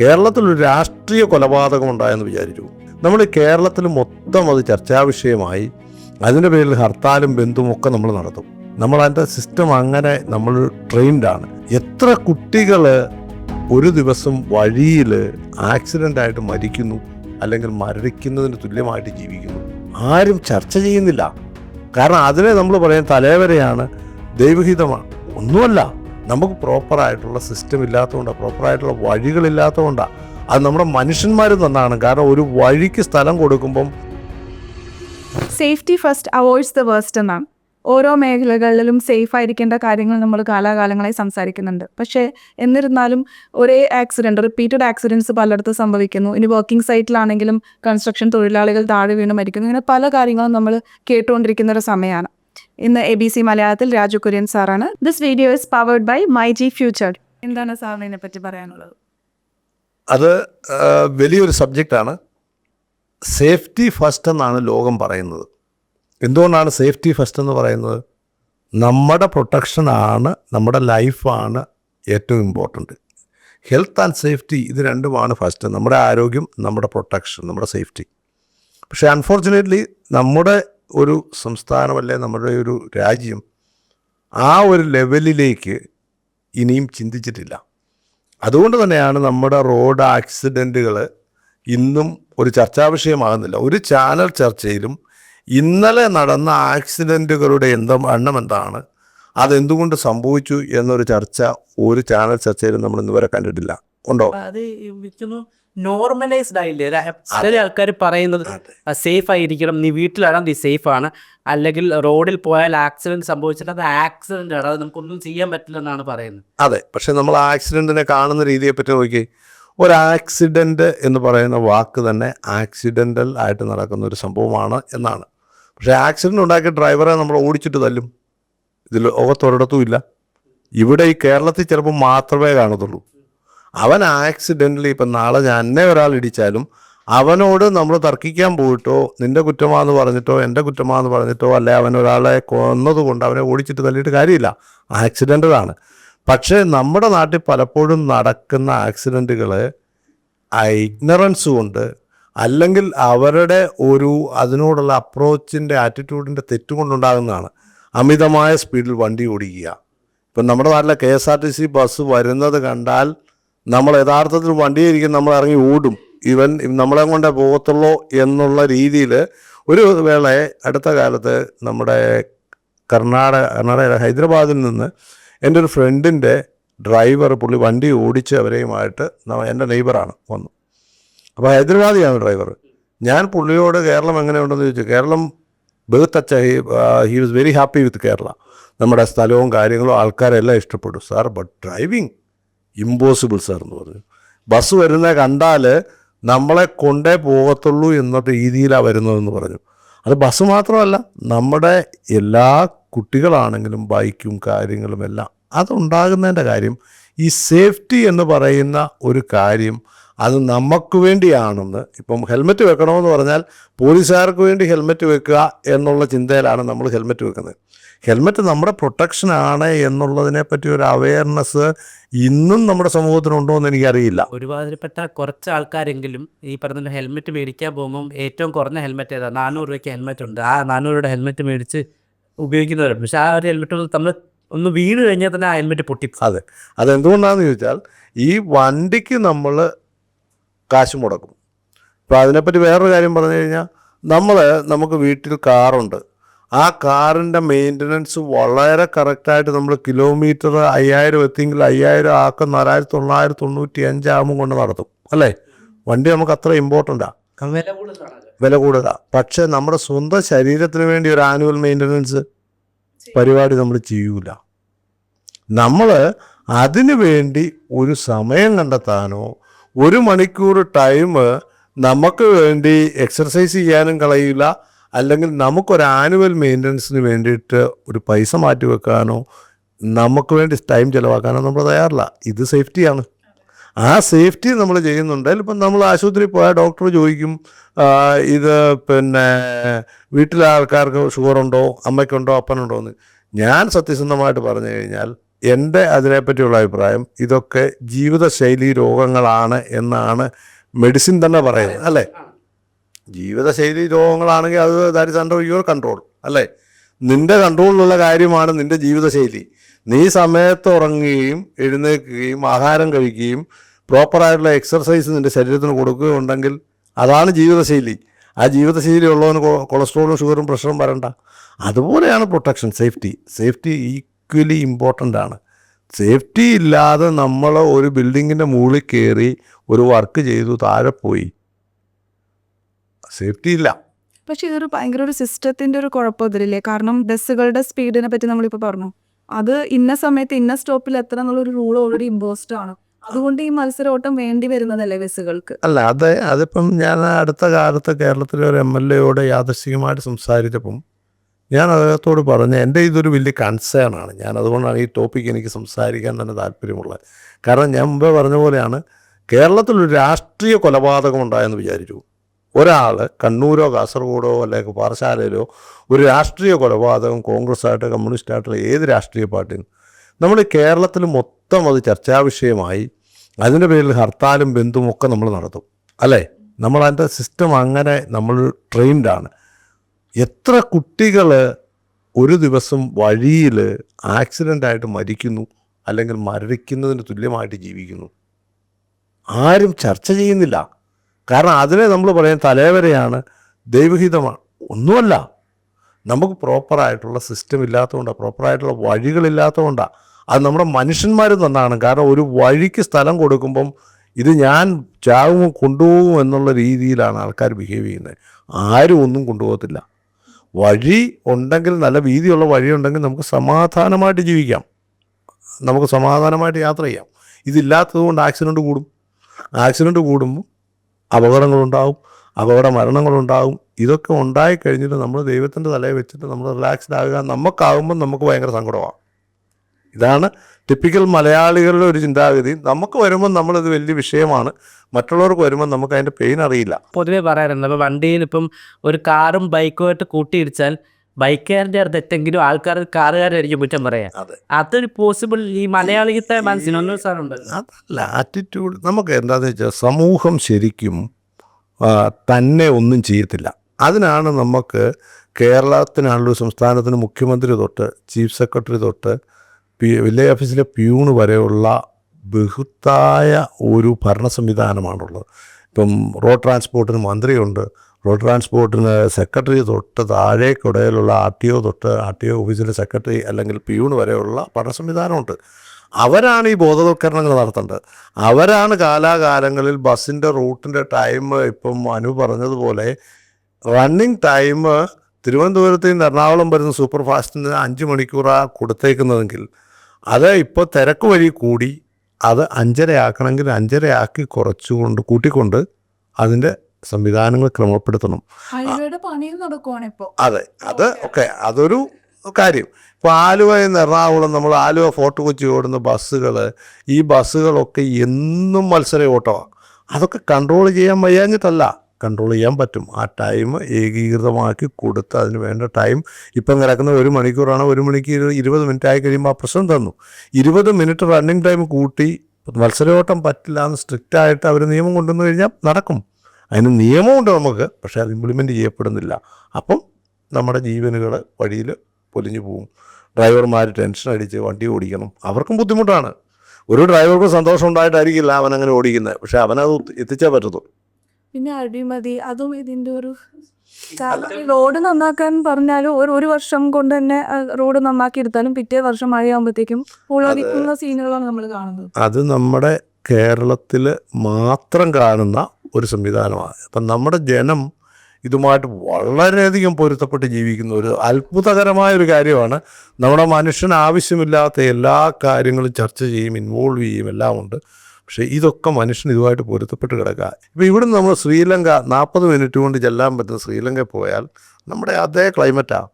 കേരളത്തിലൊരു രാഷ്ട്രീയ കൊലപാതകം ഉണ്ടായെന്ന് വിചാരിച്ചു. നമ്മൾ കേരളത്തിൽ മൊത്തം അത് ചർച്ചാ വിഷയമായി. അതിന്റെ പേരിൽ ഹർത്താലും ബന്ധുവും ഒക്കെ നമ്മൾ നടത്തും. നമ്മൾ അതിന്റെ സിസ്റ്റം അങ്ങനെ നമ്മൾ ട്രെയിൻഡാണ് എത്ര കുട്ടികൾ ഒരു ദിവസം വഴിയിൽ ആക്സിഡന്റ് ആയിട്ട് മരിക്കുന്നു അല്ലെങ്കിൽ മരണിക്കുന്നതിന് തുല്യമായിട്ട് ജീവിക്കുന്നു. ആരും ചർച്ച ചെയ്യുന്നില്ല. കാരണം അതിനെ നമ്മൾ പറയാൻ തലേവരെയാണ് ദൈവഹിതമാണ്. ഒന്നുമല്ല. നമുക്ക് പ്രോപ്പറായിട്ടുള്ള സിസ്റ്റം ഇല്ലാത്തതുകൊണ്ടാണ് പ്രോപ്പറായിട്ടുള്ള വഴികളില്ലാത്തതുകൊണ്ടാണ് അത് നമ്മുടെ മനുഷ്യന്മാർ തന്നാണ് കാരണം ഒരു വഴിക്ക് സ്ഥലം കൊടുക്കുമ്പം safety first avoids the waste എന്നാണ്. ഓരോ മേഖലകളിലും സേഫ് ആയിരിക്കേണ്ട കാര്യങ്ങൾ നമ്മൾ കാലാകാലങ്ങളായി സംസാരിക്കുന്നുണ്ട്. പക്ഷേ എന്നിരുന്നാലും ഒരേ ആക്സിഡന്റ് റിപ്പീറ്റഡ് ആക്സിഡന്റ്സ് പലയിടത്തും സംഭവിക്കുന്നു. ഇനി വർക്കിംഗ് സൈറ്റിലാണെങ്കിലും കൺസ്ട്രക്ഷൻ തൊഴിലാളികൾ താഴെ വീണ് മരിക്കുന്നു. ഇങ്ങനെ പല കാര്യങ്ങളും നമ്മൾ കേട്ടുകൊണ്ടിരിക്കുന്ന ഒരു സമയമാണ്. ഇന്ന് എ ബി സി മലയാളത്തിൽ രാജു കുര്യൻ സാറാണ്. This video is powered by my G future എന്താണ് സാറിന് ഇതിനെപ്പറ്റി പറയാനുള്ളത്? അത് വലിയൊരു സബ്ജക്റ്റാണ്. സേഫ്റ്റി ഫസ്റ്റ് എന്നാണ് ലോകം പറയുന്നത്. എന്തുകൊണ്ടാണ് സേഫ്റ്റി ഫസ്റ്റ് എന്ന് പറയുന്നത്? നമ്മുടെ പ്രൊട്ടക്ഷനാണ് നമ്മുടെ ലൈഫാണ് ഏറ്റവും ഇമ്പോർട്ടന്റ് ഹെൽത്ത് ആൻഡ് സേഫ്റ്റി ഇത് രണ്ടുമാണ് ഫസ്റ്റ് നമ്മുടെ ആരോഗ്യം നമ്മുടെ പ്രൊട്ടക്ഷൻ നമ്മുടെ സേഫ്റ്റി പക്ഷേ അൺഫോർച്ചുനേറ്റ്ലി നമ്മുടെ ഒരു സംസ്ഥാനമല്ലേ നമ്മുടെ ഒരു രാജ്യം ആ ഒരു ലെവലിലേക്ക് ഇനിയും ചിന്തിച്ചിട്ടില്ല. അതുകൊണ്ട് തന്നെയാണ് നമ്മുടെ റോഡ് ആക്സിഡന്റുകൾ ഇന്നും ഒരു ചർച്ചാ വിഷയമാകുന്നില്ല. ഒരു ചാനൽ ചർച്ചയിലും ഇന്നലെ നടന്ന ആക്സിഡന്റുകളുടെ എന്തോ എണ്ണം എന്താണ് അതെന്തുകൊണ്ട് സംഭവിച്ചു എന്നൊരു ചർച്ച ഒരു ചാനൽ ചർച്ചയിലും നമ്മൾ ഇന്നുവരെ കണ്ടിട്ടില്ല. ഉണ്ടോ? അത് വിൽക്കുന്നു. നോർമലൈസ്ഡ് ആയില്ലേ? ചില ആൾക്കാർ പറയുന്നത് സേഫ് ആയിരിക്കണം. നീ വീട്ടിലാണ്? നീ സേഫ് ആണ്. അല്ലെങ്കിൽ റോഡിൽ പോയാൽ ആക്സിഡന്റ് സംഭവിച്ചിട്ട് അത് ആക്സിഡന്റ് ആണ്. അത് നമുക്കൊന്നും ചെയ്യാൻ പറ്റില്ല എന്നാണ് പറയുന്നത്. അതെ. പക്ഷെ നമ്മൾ ആക്സിഡന്റിനെ കാണുന്ന രീതിയെ പറ്റി നോക്കി ഒരു ആക്സിഡന്റ് എന്ന് പറയുന്ന വാക്ക് തന്നെ ആക്സിഡന്റൽ ആയിട്ട് നടക്കുന്ന ഒരു സംഭവമാണ് എന്നാണ്. പക്ഷേ ആക്സിഡന്റ് ഉണ്ടാക്കിയ ഡ്രൈവറെ നമ്മൾ ഓടിച്ചിട്ട് തല്ലും. ഇതിൽ ലോകത്തൊരിടത്തും ഇല്ല. ഇവിടെ ഈ കേരളത്തിൽ ചിലപ്പോൾ മാത്രമേ കാണത്തുള്ളൂ. അവൻ ആക്സിഡന്റലി ഇപ്പം നാളെ എന്നെ ഒരാൾ ഇടിച്ചാലും അവനോട് നമ്മൾ തർക്കിക്കാൻ പോയിട്ടോ നിന്റെ കുറ്റമാന്ന് പറഞ്ഞിട്ടോ എന്റെ കുറ്റമാന്ന് പറഞ്ഞിട്ടോ അല്ലെ അവൻ ഒരാളെ കൊന്നതുകൊണ്ട് അവനെ ഓടിച്ചിട്ട് തല്ലിയിട്ട് കാര്യമില്ല. ആക്സിഡന്റലാണ് പക്ഷേ നമ്മുടെ നാട്ടിൽ പലപ്പോഴും നടക്കുന്ന ആക്സിഡന്റുകൾ ഇഗ്നറൻസ് കൊണ്ട് അല്ലെങ്കിൽ അവരുടെ ഒരു അതിനോടുള്ള അപ്രോച്ചിന്റെ ആറ്റിറ്റ്യൂഡിന്റെ തെറ്റുകൊണ്ടുണ്ടാകുന്നതാണ് അമിതമായ സ്പീഡിൽ വണ്ടി ഓടിക്കുക. ഇപ്പം നമ്മുടെ നാട്ടിലെ K S R T C bus വരുന്നത് കണ്ടാൽ നമ്മൾ യഥാർത്ഥത്തിൽ വണ്ടിയിരിക്കും നമ്മൾ ഇറങ്ങി ഓടും. ഇവൻ നമ്മളെ കൊണ്ടേ പോകത്തുള്ളൂ എന്നുള്ള രീതിയിൽ ഒരു വേള അടുത്ത കാലത്ത് നമ്മുടെ കർണാടക കർണാടക ഹൈദരാബാദിൽ നിന്ന് എന്റെ ഒരു ഫ്രണ്ടിന്റെ ഡ്രൈവർ പുള്ളി വണ്ടി ഓടിച്ച് അവരെയുമായിട്ട് എന്റെ നെയ്ബറാണ് വന്നു. അപ്പോൾ ഹൈദരാബാദിയാണ് ഡ്രൈവർ. ഞാൻ പുള്ളിയോട് കേരളം എങ്ങനെയുണ്ടെന്ന് ചോദിച്ചു Keralam ബഹുത്തച്ച he he was very happy with Kerala. നമ്മുടെ സ്ഥലവും കാര്യങ്ങളും ആൾക്കാരെല്ലാം ഇഷ്ടപ്പെട്ടു. Sir but driving impossible sir എന്ന് പറഞ്ഞു. ബസ് വരുന്ന കണ്ടാൽ നമ്മളെ കൊണ്ടേ പോകത്തുള്ളൂ എന്ന രീതിയിലാണ് വരുന്നതെന്ന് പറഞ്ഞു. അത് ബസ് മാത്രമല്ല നമ്മുടെ എല്ലാ കുട്ടികളാണെങ്കിലും ബൈക്കും കാര്യങ്ങളും എല്ലാം അതുണ്ടാകുന്നതിന്റെ കാര്യം ഈ സേഫ്റ്റി എന്ന് പറയുന്ന ഒരു കാര്യം അത് നമുക്ക് വേണ്ടിയാണെന്ന് ഇപ്പം ഹെൽമെറ്റ് വെക്കണമെന്ന് പറഞ്ഞാൽ പോലീസുകാർക്ക് വേണ്ടി ഹെൽമെറ്റ് വെക്കുക എന്നുള്ള ചിന്തയിലാണ് നമ്മൾ ഹെൽമെറ്റ് വെക്കുന്നത്. ഹെൽമെറ്റ് നമ്മുടെ പ്രൊട്ടക്ഷനാണ് എന്നുള്ളതിനെ പറ്റി ഒരു അവയർനെസ് ഇന്നും നമ്മുടെ സമൂഹത്തിനുണ്ടോ എന്ന് എനിക്കറിയില്ല. ഒരുപാതിരിപ്പെട്ട കുറച്ച് ആൾക്കാരെങ്കിലും ഈ പറഞ്ഞ ഹെൽമെറ്റ് മേടിക്കാൻ പോകുമ്പോൾ ഏറ്റവും കുറഞ്ഞ ഹെൽമെറ്റ് ഏതാ? നാനൂറ് രൂപയ്ക്ക് ഹെൽമെറ്റ് ഉണ്ട്. ആ നാനൂറ് രൂപയുടെ ഹെൽമെറ്റ് മേടിച്ച് ഉപയോഗിക്കുന്നവരുണ്ട്. പക്ഷെ ആ ഒരു ഹെൽമെറ്റ് നമ്മൾ ഒന്ന് വീണ് കഴിഞ്ഞാൽ തന്നെ ആ ഹെൽമെറ്റ് പൊട്ടി അതെ. അതെന്തുകൊണ്ടാണെന്ന് ചോദിച്ചാൽ ഈ വണ്ടിക്ക് നമ്മൾ കാശ് മുടക്കും. അപ്പോൾ അതിനെപ്പറ്റി വേറൊരു കാര്യം പറഞ്ഞു കഴിഞ്ഞാൽ നമ്മൾ നമുക്ക് വീട്ടിൽ കാറുണ്ട്. ആ കാറിന്റെ മെയിന്റനൻസ് വളരെ കറക്റ്റായിട്ട് നമ്മൾ കിലോമീറ്റർ അയ്യായിരം എത്തിയെങ്കിൽ അയ്യായിരം ആക്കം നാലായിരത്തി തൊള്ളായിരത്തി തൊണ്ണൂറ്റി അഞ്ചാകുമ്പോൾ കൊണ്ട് നടത്തും അല്ലേ? വണ്ടി നമുക്ക് അത്ര ഇമ്പോർട്ടന്റാണ് വില കൂടുതലാണ്. പക്ഷേ നമ്മുടെ സ്വന്തം ശരീരത്തിന് വേണ്ടി ഒരു ആനുവൽ മെയിന്റനൻസ് പരിപാടി നമ്മൾ ചെയ്യൂല. നമ്മൾ അതിനു വേണ്ടി ഒരു സമയം കണ്ടെത്താനോ ഒരു മണിക്കൂർ ടൈം നമുക്ക് വേണ്ടി എക്സർസൈസ് ചെയ്യാനും കളയില്ല. അല്ലെങ്കിൽ നമുക്കൊരു ആനുവൽ മെയിന്റനൻസിന് വേണ്ടിയിട്ട് ഒരു പൈസ മാറ്റി വെക്കാനോ നമുക്ക് വേണ്ടി ടൈം ചിലവാക്കാനോ നമ്മൾ തയ്യാറില്ല. ഇത് സേഫ്റ്റിയാണ് ആ സേഫ്റ്റി നമ്മൾ ചെയ്യുന്നുണ്ട്. ഇപ്പം നമ്മൾ ആശുപത്രിയിൽ പോയാൽ ഡോക്ടർ ചോദിക്കും ഇത് പിന്നെ വീട്ടിലെ ആൾക്കാർക്ക് ഷുഗറുണ്ടോ അമ്മയ്ക്കുണ്ടോ അപ്പനുണ്ടോ എന്ന്. ഞാൻ സത്യസന്ധമായിട്ട് പറഞ്ഞു കഴിഞ്ഞാൽ എന്റെ അതിനെപ്പറ്റിയുള്ള അഭിപ്രായം ഇതൊക്കെ ജീവിതശൈലി രോഗങ്ങളാണ് എന്നാണ് മെഡിസിൻ തന്നെ പറയുന്നത് അല്ലേ? ജീവിതശൈലി രോഗങ്ങളാണെങ്കിൽ അത് that is under your control അല്ലേ? നിന്റെ കൺട്രോളിലുള്ള കാര്യമാണ് നിന്റെ ജീവിതശൈലി. നീ സമയത്ത് ഉറങ്ങുകയും എഴുന്നേൽക്കുകയും ആഹാരം കഴിക്കുകയും പ്രോപ്പറായിട്ടുള്ള എക്സർസൈസ് നിന്റെ ശരീരത്തിന് കൊടുക്കുകയുണ്ടെങ്കിൽ അതാണ് ജീവിതശൈലി. ആ ജീവിതശൈലി ഉള്ളവന് കൊളസ്ട്രോളും ഷുഗറും പ്രഷറും വരണ്ട. അതുപോലെയാണ് protection safety safety equally important ആണ്. സേഫ്റ്റി ഇല്ലാതെ നമ്മൾ ഒരു ബിൽഡിങ്ങിന്റെ മുകളിൽ കയറി ഒരു വർക്ക് ചെയ്തു താഴെ പോയി. സേഫ്റ്റി ഇല്ല. പക്ഷെ ഇതൊരു ഭയങ്കര ഒരു സിസ്റ്റത്തിന്റെ ഒരു കുഴപ്പം ഇതിലില്ലേ കാരണം ബസ്സുകളുടെ സ്പീഡിനെ പറ്റി നമ്മളിപ്പോൾ പറഞ്ഞു. അത് ഇന്ന സമയത്ത് ഇന്ന സ്റ്റോപ്പിൽ എത്തണം എന്നുള്ളൊരു റൂൾ ഓൾറെഡി ഇമ്പോസ്ഡ് ആണ്. അതുകൊണ്ട് ഈ മത്സര ഓട്ടം വേണ്ടി വരുന്നതല്ലേ ബസ്സുകൾക്ക്? അല്ല അത് അതിപ്പം ഞാൻ അടുത്ത കാലത്ത് കേരളത്തിലെ ഒരു എം എൽ എയോട് യാദർശികമായിട്ട് സംസാരിച്ചപ്പം ഞാൻ അദ്ദേഹത്തോട് പറഞ്ഞ എന്റെ ഇതൊരു വലിയ കൺസേൺ ആണ്. ഞാൻ അതുകൊണ്ടാണ് ഈ ടോപ്പിക്ക് എനിക്ക് സംസാരിക്കാൻ തന്നെ താല്പര്യമുള്ളത്. കാരണം ഞാൻ മുമ്പേ പറഞ്ഞ പോലെയാണ് കേരളത്തിൽ ഒരു രാഷ്ട്രീയ കൊലപാതകം ഉണ്ടായെന്ന് വിചാരിച്ചു. ഒരാൾ കണ്ണൂരോ കാസർഗോഡോ അല്ലെങ്കിൽ പാറശാലയിലോ ഒരു രാഷ്ട്രീയ കൊലപാതകം കോൺഗ്രസ് ആയിട്ട് കമ്മ്യൂണിസ്റ്റ് ആയിട്ടുള്ള ഏത് രാഷ്ട്രീയ പാർട്ടിയും. നമ്മൾ കേരളത്തിൽ മൊത്തം അത് ചർച്ചാ വിഷയമായി. അതിന്റെ പേരിൽ ഹർത്താലും ബന്ധുവും ഒക്കെ നമ്മൾ നടത്തും. അല്ലേ? നമ്മൾ അതിന്റെ സിസ്റ്റം അങ്ങനെ നമ്മൾ ട്രെയിൻഡാണ് എത്ര കുട്ടികൾ ഒരു ദിവസം വഴിയിൽ ആക്സിഡന്റായിട്ട് മരിക്കുന്നു അല്ലെങ്കിൽ മരണിക്കുന്നതിന് തുല്യമായിട്ട് ജീവിക്കുന്നു? ആരും ചർച്ച ചെയ്യുന്നില്ല. കാരണം അതിനെ നമ്മൾ പറയാൻ തലേവരെയാണ് ദൈവഹിതമാണ്. ഒന്നുമല്ല. നമുക്ക് പ്രോപ്പറായിട്ടുള്ള സിസ്റ്റം ഇല്ലാത്തതുകൊണ്ടാണ് പ്രോപ്പറായിട്ടുള്ള വഴികളില്ലാത്തതുകൊണ്ടാണ് അത് നമ്മുടെ മനുഷ്യന്മാർ തന്നാണ്. കാരണം ഒരു വഴിക്ക് സ്ഥലം കൊടുക്കുമ്പം ഇത് ഞാൻ ചാവും കൊണ്ടുപോകും എന്നുള്ള രീതിയിലാണ് ആൾക്കാർ ബിഹേവ് ചെയ്യുന്നത്. ആരും ഒന്നും കൊണ്ടുപോകത്തില്ല. വഴി ഉണ്ടെങ്കിൽ നല്ല വീതിയുള്ള വഴി ഉണ്ടെങ്കിൽ നമുക്ക് സമാധാനമായിട്ട് ജീവിക്കാം. നമുക്ക് സമാധാനമായിട്ട് യാത്ര ചെയ്യാം. ഇതില്ലാത്തത് കൊണ്ട് ആക്സിഡന്റ് കൂടും. ആക്സിഡന്റ് കൂടുമ്പോൾ അപകടങ്ങളുണ്ടാവും അപകട മരണങ്ങളുണ്ടാവും. ഇതൊക്കെ ഉണ്ടായി കഴിഞ്ഞിട്ട് നമ്മൾ ദൈവത്തിന്റെ തലയിൽ വെച്ചിട്ട് നമ്മൾ റിലാക്സ്ഡ് ആകുക. നമുക്കാകുമ്പോൾ നമുക്ക് ഭയങ്കര സങ്കടമാണ്. ഇതാണ് ടിപ്പിക്കൽ മലയാളികളുടെ ഒരു ചിന്താഗതി. നമുക്ക് വരുമ്പോൾ നമ്മളിത് വലിയ വിഷയമാണ്. മറ്റുള്ളവർക്ക് വരുമ്പോൾ നമുക്ക് അതിന്റെ പെയിൻ അറിയില്ല. പൊതുവേ പറയാറുണ്ട്. അപ്പോൾ വണ്ടിയിൽ ഇപ്പം ഒരു കാറും ബൈക്കുമായിട്ട് കൂട്ടിയിടിച്ചാൽ ബൈക്കുകാരന്റെ അടുത്ത് എത്തെങ്കിലും ആൾക്കാർ കാറുകാരായിരിക്കും കുറ്റം പറയാ. അതെ. അതൊരു പോസിബിൾ ഈ മലയാളിത്തെ മനസ്സിനൊന്നും സാറുണ്ട് അതല്ല ആറ്റിറ്റ്യൂഡ് നമുക്ക് എന്താന്ന് വെച്ചാൽ സമൂഹം ശരിക്കും തന്നെ ഒന്നും ചെയ്യത്തില്ല. അതിനാണ് നമുക്ക് കേരളത്തിനാണല്ലോ സംസ്ഥാനത്തിന് മുഖ്യമന്ത്രി തൊട്ട് ചീഫ് സെക്രട്ടറി തൊട്ട് പി വില്ലേജ് ഓഫീസിലെ പ്യൂണ് വരെയുള്ള ബൃഹത്തായ ഒരു ഭരണ സംവിധാനമാണുള്ളത് ഇപ്പം റോഡ് ട്രാൻസ്പോർട്ടിന് മന്ത്രിയുണ്ട് റോഡ് ട്രാൻസ്പോർട്ടിന് സെക്രട്ടറി തൊട്ട് താഴെ കുടയിലുള്ള ആർ ടി ഒ തൊട്ട് ആർ ടി ഒ ഓഫീസിലെ സെക്രട്ടറി അല്ലെങ്കിൽ പിയൂൺ വരെയുള്ള പഠന സംവിധാനമുണ്ട് അവരാണ് ഈ ബോധവൽക്കരണങ്ങൾ നടത്തേണ്ടത്. അവരാണ് കാലാകാലങ്ങളിൽ ബസ്സിന്റെ റൂട്ടിന്റെ ടൈം ഇപ്പം അനു പറഞ്ഞതുപോലെ റണ്ണിങ് ടൈം തിരുവനന്തപുരത്ത് നിന്ന് എറണാകുളം വരുന്ന സൂപ്പർ ഫാസ്റ്റിന് അഞ്ച് മണിക്കൂറാണ് കൊടുത്തേക്കുന്നതെങ്കിൽ അത് ഇപ്പോൾ തിരക്ക് വഴി കൂടി അത് അഞ്ചരയാക്കണമെങ്കിൽ അഞ്ചരയാക്കി കുറച്ചുകൊണ്ട് കൂട്ടിക്കൊണ്ട് അതിന്റെ സംവിധാനങ്ങൾ ക്രമപ്പെടുത്തണം. അതെ അത് ഓക്കെ അതൊരു കാര്യം. ഇപ്പോൾ ആലുവയിൽ നിന്ന് എറണാകുളം നമ്മൾ ആലുവ ഫോർട്ട് കൊച്ചി ഓടുന്ന ബസ്സുകൾ ഈ ബസ്സുകളൊക്കെ എന്നും മത്സര ഓട്ടമാണ് അതൊക്കെ കൺട്രോൾ ചെയ്യാൻ വയ്യാഞ്ഞിട്ടല്ല കൺട്രോൾ ചെയ്യാൻ പറ്റും. ആ ടൈം ഏകീകൃതമാക്കി കൊടുത്ത് അതിന് വേണ്ട ടൈം ഇപ്പം കിടക്കുന്ന ഒരു മണിക്കൂറാണ്. ഒരു മണിക്ക് ഇരു- ഇരുപത് മിനിറ്റ് ആയി കഴിയുമ്പോൾ ആ പ്രശ്നം തന്നു ഇരുപത് മിനിറ്റ് റണ്ണിങ് ടൈം കൂട്ടി മത്സരയോട്ടം പറ്റില്ല എന്ന് സ്ട്രിക്റ്റ് ആയിട്ട് അവർ നിയമം കൊണ്ടുവന്നു കഴിഞ്ഞാൽ നടക്കും. അതിന് നിയമമുണ്ട് നമുക്ക് പക്ഷേ അത് ഇംപ്ലിമെന്റ് ചെയ്യപ്പെടുന്നില്ല. അപ്പം നമ്മുടെ ജീവനുകൾ വഴിയിൽ പൊലിഞ്ഞു പോകും ഡ്രൈവർമാർ ടെൻഷൻ അടിച്ച് വണ്ടി ഓടിക്കണം. അവർക്കും ബുദ്ധിമുട്ടാണ്. ഒരു ഡ്രൈവർക്കും സന്തോഷം ഉണ്ടായിട്ടായിരിക്കില്ല അവൻ അങ്ങനെ ഓടിക്കുന്നത്. പക്ഷെ അവനത് എത്തിച്ചേ പറ്റത്തുള്ളൂ. പിന്നെ അഴിമതി അതും ഇതിന്റെ ഒരു റോഡ് നന്നാക്കാൻ പറഞ്ഞാലും ഒരു ഒരു വർഷം കൊണ്ട് തന്നെ റോഡ് നന്നാക്കി എടുത്താലും പിറ്റേ വർഷം മഴയാകുമ്പോഴത്തേക്കും പുളരിക്കുന്ന സീനുകളാണ് നമ്മൾ കാണുന്നത്. അത് നമ്മുടെ കേരളത്തിൽ മാത്രം കാണുന്ന ഒരു സംവിധാനമാണ്. അപ്പം നമ്മുടെ ജനം ഇതുമായിട്ട് വളരെയധികം പൊരുത്തപ്പെട്ട് ജീവിക്കുന്ന ഒരു അത്ഭുതകരമായ ഒരു കാര്യമാണ്. നമ്മുടെ മനുഷ്യന് ആവശ്യമില്ലാത്ത എല്ലാ കാര്യങ്ങളും ചർച്ച ചെയ്യും ഇൻവോൾവ് ചെയ്യും എല്ലാം ഉണ്ട്. പക്ഷേ ഇതൊക്കെ മനുഷ്യൻ ഇതുമായിട്ട് പൊരുത്തപ്പെട്ട് കിടക്കുക. ഇപ്പോൾ ഇവിടുന്ന് നമ്മൾ ശ്രീലങ്ക നാൽപ്പത് മിനിറ്റ് കൊണ്ട് ചെല്ലാൻ പറ്റുന്ന ശ്രീലങ്ക പോയാൽ നമ്മുടെ അതേ ക്ലൈമറ്റാണ്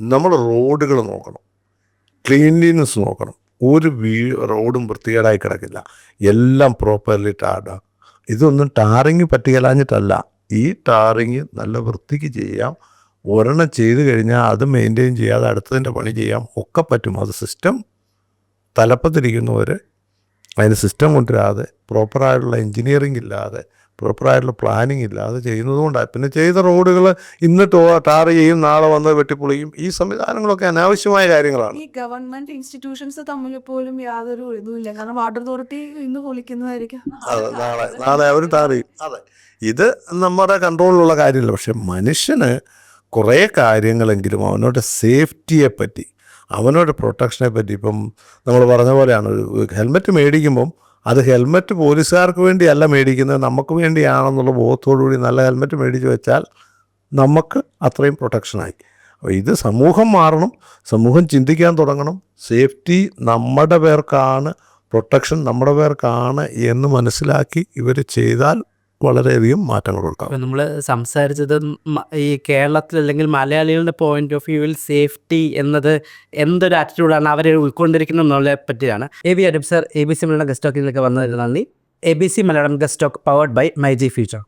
നമ്മൾ റോഡുകൾ നോക്കണം. ക്ലീൻലിനെസ് നോക്കണം. ഒരു വീ റോഡും വൃത്തികേടായി കിടക്കില്ല. എല്ലാം പ്രോപ്പർലി ടാർഡാ ഇതൊന്നും ടാറിങ് പറ്റിക്കലാഞ്ഞിട്ടല്ല. ഈ ടാറിങ് നല്ല വൃത്തിക്ക് ചെയ്യാം. ഒരെണ്ണം ചെയ്തു കഴിഞ്ഞാൽ അത് മെയിന്റെയിൻ ചെയ്യാതെ അടുത്തതിന്റെ പണി ചെയ്യാം. ഒക്കെ പറ്റും. അത് സിസ്റ്റം തലപ്പത്തിരിക്കുന്നവർ അതിന് സിസ്റ്റം കൊണ്ടുവരാതെ പ്രോപ്പറായിട്ടുള്ള എൻജിനീയറിംഗ് ഇല്ലാതെ പ്രോപ്പറായിട്ടുള്ള പ്ലാനിങ് ഇല്ലാതെ ചെയ്യുന്നതുകൊണ്ടാണ് പിന്നെ ചെയ്ത റോഡുകൾ ഇന്ന് ടോ ടാർ ചെയ്യും നാളെ വന്ന് വെട്ടിപ്പൊളിയും ഈ സംവിധാനങ്ങളൊക്കെ അനാവശ്യമായ കാര്യങ്ങളാണ്. ഈ ഗവൺമെന്റ് ഇൻസ്റ്റിറ്റ്യൂഷൻസ് തമ്മിൽ പോലും യാതൊരു ഇതുമില്ല കാരണം വാട്ടർ അതോറിറ്റി ഇന്ന് പൊളിക്കുന്നതായിരിക്കും. അതെ നാളെ നാളെ അവർ ടാർ ചെയ്യും. അതെ. ഇത് നമ്മുടെ കൺട്രോളിലുള്ള കാര്യമില്ല. പക്ഷെ മനുഷ്യന് കുറേ കാര്യങ്ങളെങ്കിലും അവനോട് സേഫ്റ്റിയെ പറ്റി അവനോട് പ്രൊട്ടക്ഷനെ പറ്റി ഇപ്പം നമ്മൾ പറഞ്ഞ പോലെയാണ് ഹെൽമെറ്റ് മേടിക്കുമ്പം അത് ഹെൽമെറ്റ് പോലീസുകാർക്ക് വേണ്ടിയല്ല മേടിക്കുന്നത് നമുക്ക് വേണ്ടിയാണെന്നുള്ള ബോധത്തോടുകൂടി നല്ല ഹെൽമെറ്റ് മേടിച്ച് വെച്ചാൽ നമുക്ക് അത്രയും പ്രൊട്ടക്ഷനായി അപ്പോൾ ഇത് സമൂഹം മാറണം സമൂഹം ചിന്തിക്കാൻ തുടങ്ങണം. സേഫ്റ്റി നമ്മുടെ പേർക്കാണ് പ്രൊട്ടക്ഷൻ നമ്മുടെ പേർക്കാണ് എന്ന് മനസ്സിലാക്കി ഇവർ ചെയ്താൽ വളരെയധികം മാറ്റങ്ങൾ ഇപ്പം നമ്മൾ സംസാരിച്ചത് ഈ കേരളത്തിൽ അല്ലെങ്കിൽ മലയാളികളുടെ പോയിന്റ് ഓഫ് വ്യൂവിൽ സേഫ്റ്റി എന്നത് എന്തൊരു ആറ്റിറ്റ്യൂഡാണ് അവരെ ഉൾക്കൊണ്ടിരിക്കുന്നത് എന്നുള്ളതിനെ പറ്റിയാണ്. A B അഡം sir A B C Malayalam guest ടോക്കിലേക്ക് വന്നതിന് നന്ദി. A B C Malayalam guest talk powered by my G future